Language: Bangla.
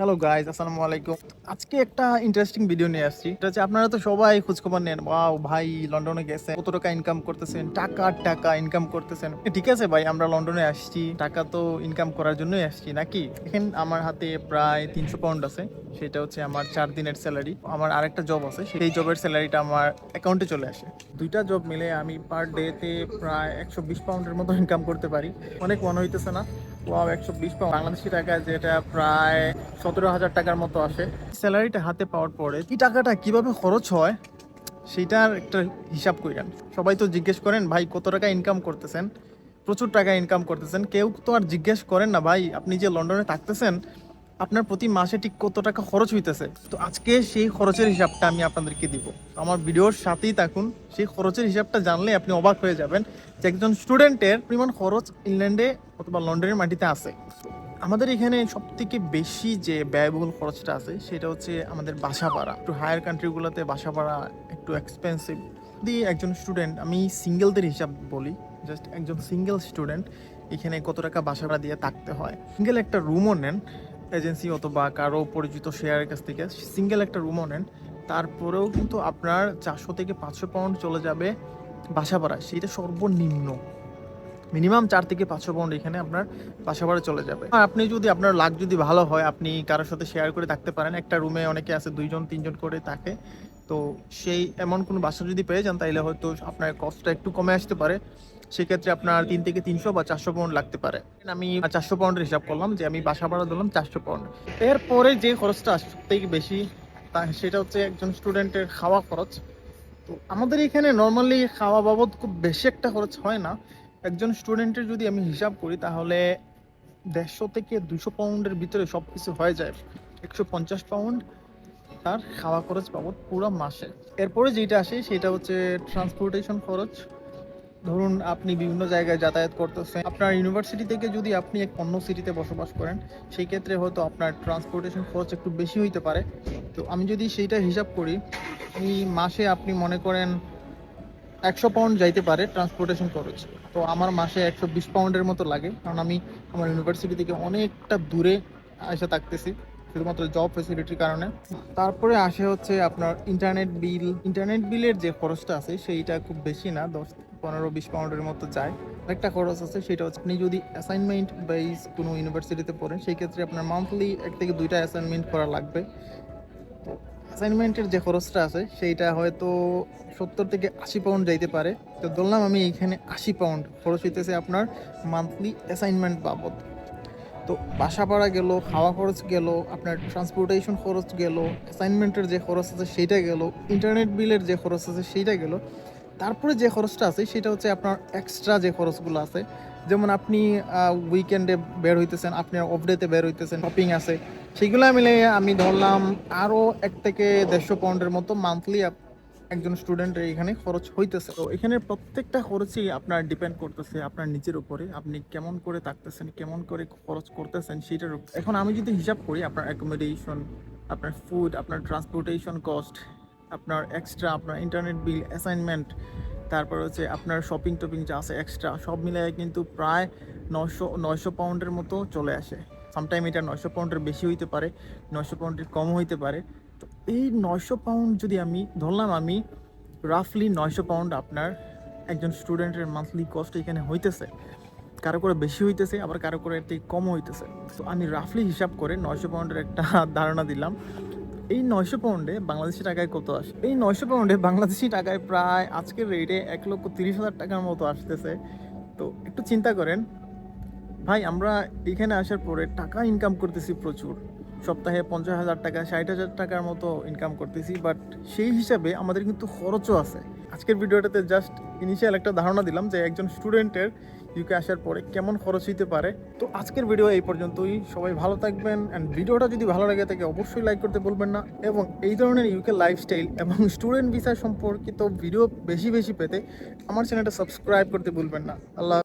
হ্যালো গাইজ আসসালামু আলাইকুম আজকে একটা ইন্টারেস্টিং ভিডিও নিয়ে আসছি। এটা হচ্ছে আপনারা তো সবাই খোঁজখবর নেন। ওয়াও ভাই লন্ডনে গেছেন। কত টাকা ইনকাম করতেছেন? টাকা টাকা ইনকাম করতেছেন। ঠিক আছে ভাই, আমরা লন্ডনে আসছি। টাকা তো ইনকাম করার জন্যই আসছি, নাকি? এখন আমার হাতে প্রায় তিনশো পাউন্ড আছে। সেটা হচ্ছে আমার চার দিনের স্যালারি আমার আরেকটা জব আছে। সেই জবের স্যালারিটা আমার অ্যাকাউন্টে চলে আসে। দুইটা জব মিলে আমি পার ডেতে প্রায় একশো বিশ পাউন্ডের মতো ইনকাম করতে পারি। অনেক মনে হইতেছে না। ওয়াও একশো বিশ পাউন্ড বাংলাদেশি টাকা যেটা প্রায় সতেরো হাজার টাকার মতো আসে। স্যালারিটা হাতে পাওয়ার পরে এই টাকাটা কীভাবে খরচ হয়, সেটার একটা হিসাব করেন সবাই তো জিজ্ঞেস করেন, ভাই, কত টাকা ইনকাম করতেছেন? প্রচুর টাকা ইনকাম করতেছেন। কেউ তো আর জিজ্ঞেস করেন না, ভাই, আপনি যে লন্ডনে থাকতেছেন আপনার প্রতি মাসে ঠিক কত টাকা খরচ হইতেছে? তো আজকে সেই খরচের হিসাবটা আমি আপনাদেরকে দিব। আমার ভিডিওর সাথেই থাকুন। সেই খরচের হিসাবটা জানলে আপনি অবাক হয়ে যাবেন যে একজন স্টুডেন্টের পরিমাণ খরচ ইংল্যান্ডে অথবা লন্ডনের মাটিতে আছে। আমাদের এখানে সব থেকে বেশি যে ব্যয়বহুল খরচটা আছে, সেটা হচ্ছে আমাদের বাসা ভাড়া। একটু হায়ার কান্ট্রিগুলোতে বাসা ভাড়া একটু এক্সপেন্সিভ দিয়ে একজন স্টুডেন্ট আমি সিঙ্গেলদের হিসাব বলি জাস্ট একজন সিঙ্গেল স্টুডেন্ট এখানে কত টাকা বাসা ভাড়া দিয়ে থাকতে হয়? সিঙ্গেল একটা রুমও নেন এজেন্সি অথবা কারও পরিচিত শেয়ারের কাছ থেকে সিঙ্গেল একটা রুমও নেন, তারপরেও কিন্তু আপনার চারশো থেকে পাঁচশো পাউন্ড চলে যাবে বাসা ভাড়া, সেটা সর্বনিম্ন। মিনিমাম চার থেকে পাঁচশো পাউন্ড এখানে আপনার বাসা ভাড়া চলে যাবে। আর আপনি যদি আপনার লাগ যদি ভালো হয়, আপনি কারোর সাথে শেয়ার করে থাকতে পারেন, একটা রুমে অনেকে আছে দুইজন, তিনজন করে থাকে তো সেই এমন কোনো বাসা যদি পেয়ে যান তাহলে হয়তো আপনার কস্টটা একটু কমে আসতে পারে। সেক্ষেত্রে আপনার তিন থেকে তিনশো বা চারশো পাউন্ড লাগতে পারে। আমি চারশো পাউন্ডের হিসাব করলাম যে, আমি বাসা ভাড়া দিলাম চারশো পাউন্ড এরপরে যে খরচটা থেকে বেশি, তা সেটা হচ্ছে একজন স্টুডেন্টের খাওয়া খরচ। তো আমাদের এখানে নর্মালি খাওয়া বাবদ খুব বেশি একটা খরচ হয় না। একজন স্টুডেন্টের যদি আমি হিসাব করি, তাহলে দেড়শো থেকে দুশো পাউন্ডের ভিতরে সব কিছু হয়ে যায়। একশো পঞ্চাশ পাউন্ড তার খাওয়া খরচ বাবদ পুরো মাসে। এরপরে যেটা আসে, সেটা হচ্ছে ট্রান্সপোর্টেশন খরচ। ধরুন, আপনি বিভিন্ন জায়গায় যাতায়াত করতেছেন। আপনার ইউনিভার্সিটি থেকে যদি আপনি এক অন্য সিটিতে বসবাস করেন সেই ক্ষেত্রে হয়তো আপনার ট্রান্সপোর্টেশন খরচ একটু বেশি হইতে পারে। তো আমি যদি সেইটা হিসাব করি এই মাসে আপনি মনে করেন একশো পাউন্ড যাইতে পারে ট্রান্সপোর্টেশন খরচ। তো আমার মাসে একশো বিশ পাউন্ডের মতো লাগে। কারণ আমি আমার ইউনিভার্সিটি থেকে অনেকটা দূরে এসে থাকতেছি। শুধুমাত্র জব ফেসিলিটির কারণে। তারপরে আসে হচ্ছে আপনার ইন্টারনেট বিল ইন্টারনেট বিলের যে খরচটা আছে, সেইটা খুব বেশি না, দশ, পনেরো, বিশ পাউন্ডের মতো যায়। একটা খরচ আছে, সেটা হচ্ছে আপনি যদি অ্যাসাইনমেন্ট বেস কোনো ইউনিভার্সিটিতে পড়েন, সেই ক্ষেত্রে আপনার মান্থলি এক থেকে দুইটা অ্যাসাইনমেন্ট করা লাগবে। তো অ্যাসাইনমেন্টের যে খরচটা আছে, সেইটা হয়তো সত্তর থেকে আশি পাউন্ড যাইতে পারে। তো ধরলাম আমি এখানে আশি পাউন্ড খরচ হইতেছে আপনার মান্থলি অ্যাসাইনমেন্ট বাবদ। তো বাসা ভাড়া গেল, খাওয়া খরচ গেল, আপনার ট্রান্সপোর্টেশন খরচ গেল অ্যাসাইনমেন্টের যে খরচ আছে সেইটা গেল ইন্টারনেট বিলের যে খরচ আছে সেইটা গেল। তারপরে যে খরচটা আছে সেটা হচ্ছে আপনার এক্সট্রা যে খরচগুলো আছে। যেমন আপনি উইকেন্ডে বের হইতেছেন আপনার অফ ডেতে বের হইতেছেন শপিং আছে, সেগুলো মিলে আমি ধরলাম আরও এক থেকে দেড়শো পাউন্ডের মতো মান্থলি একজন স্টুডেন্টের এখানে খরচ হইতেছে। তো এখানে প্রত্যেকটা খরচই আপনার ডিপেন্ড করতেছে আপনার নিজের উপরে। আপনি কেমন করে থাকতেছেন, কেমন করে খরচ করতেছেন সেটার এখন আমি যদি হিসাব করি, আপনার অ্যাকোমোডেশন আপনার ফুড আপনার ট্রান্সপোর্টেশন কস্ট আপনার এক্সট্রা আপনার ইন্টারনেট বিল অ্যাসাইনমেন্ট তারপর হচ্ছে আপনার শপিং টপিং যা আছে এক্সট্রা সব মিলিয়ে কিন্তু প্রায় নশো নয়শো পাউন্ডের মতো চলে আসে। সামটাইম এটা নয়শো পাউন্ডের বেশি হইতে পারে, নয়শো পাউন্ডের কম হইতে পারে। এই নয়শো পাউন্ড যদি আমি ধরলাম আমি রাফলি নয়শো পাউন্ড আপনার একজন স্টুডেন্টের মান্থলি কস্ট এখানে হইতেছে। কারও করে বেশি হইতেছে, আবার কারও করে থেকে কম হইতেছে। তো আমি রাফলি হিসাব করে নয়শো পাউন্ডের একটা ধারণা দিলাম। এই নয়শো পাউন্ডে বাংলাদেশি টাকায় কত আসে? এই নয়শো পাউন্ডে বাংলাদেশি টাকায় প্রায় আজকের রেটে এক লক্ষ তিরিশ হাজার টাকার মতো আসতেছে। তো একটু চিন্তা করেন ভাই, আমরা এখানে আসার পরে টাকা ইনকাম করতেছি প্রচুর। সপ্তাহে পঞ্চাশ হাজার টাকা, ষাট হাজার টাকার মতো ইনকাম করতেছি বাট সেই হিসাবে আমাদের কিন্তু খরচও আছে। আজকের ভিডিওটাতে জাস্ট ইনিশিয়াল একটা ধারণা দিলাম যে একজন স্টুডেন্টের ইউকে আসার পরে কেমন খরচ হইতে পারে। তো আজকের ভিডিও এই পর্যন্তই। সবাই ভালো থাকবেন অ্যান্ড ভিডিওটা যদি ভালো লাগে থাকে অবশ্যই লাইক করতে বলবেন না। এবং এই ধরনের ইউকে লাইফস্টাইল এবং স্টুডেন্ট ভিসা সম্পর্কিত ভিডিও বেশি বেশি পেতে আমার চ্যানেলটা সাবস্ক্রাইব করতে ভুলবেন না। আল্লাহ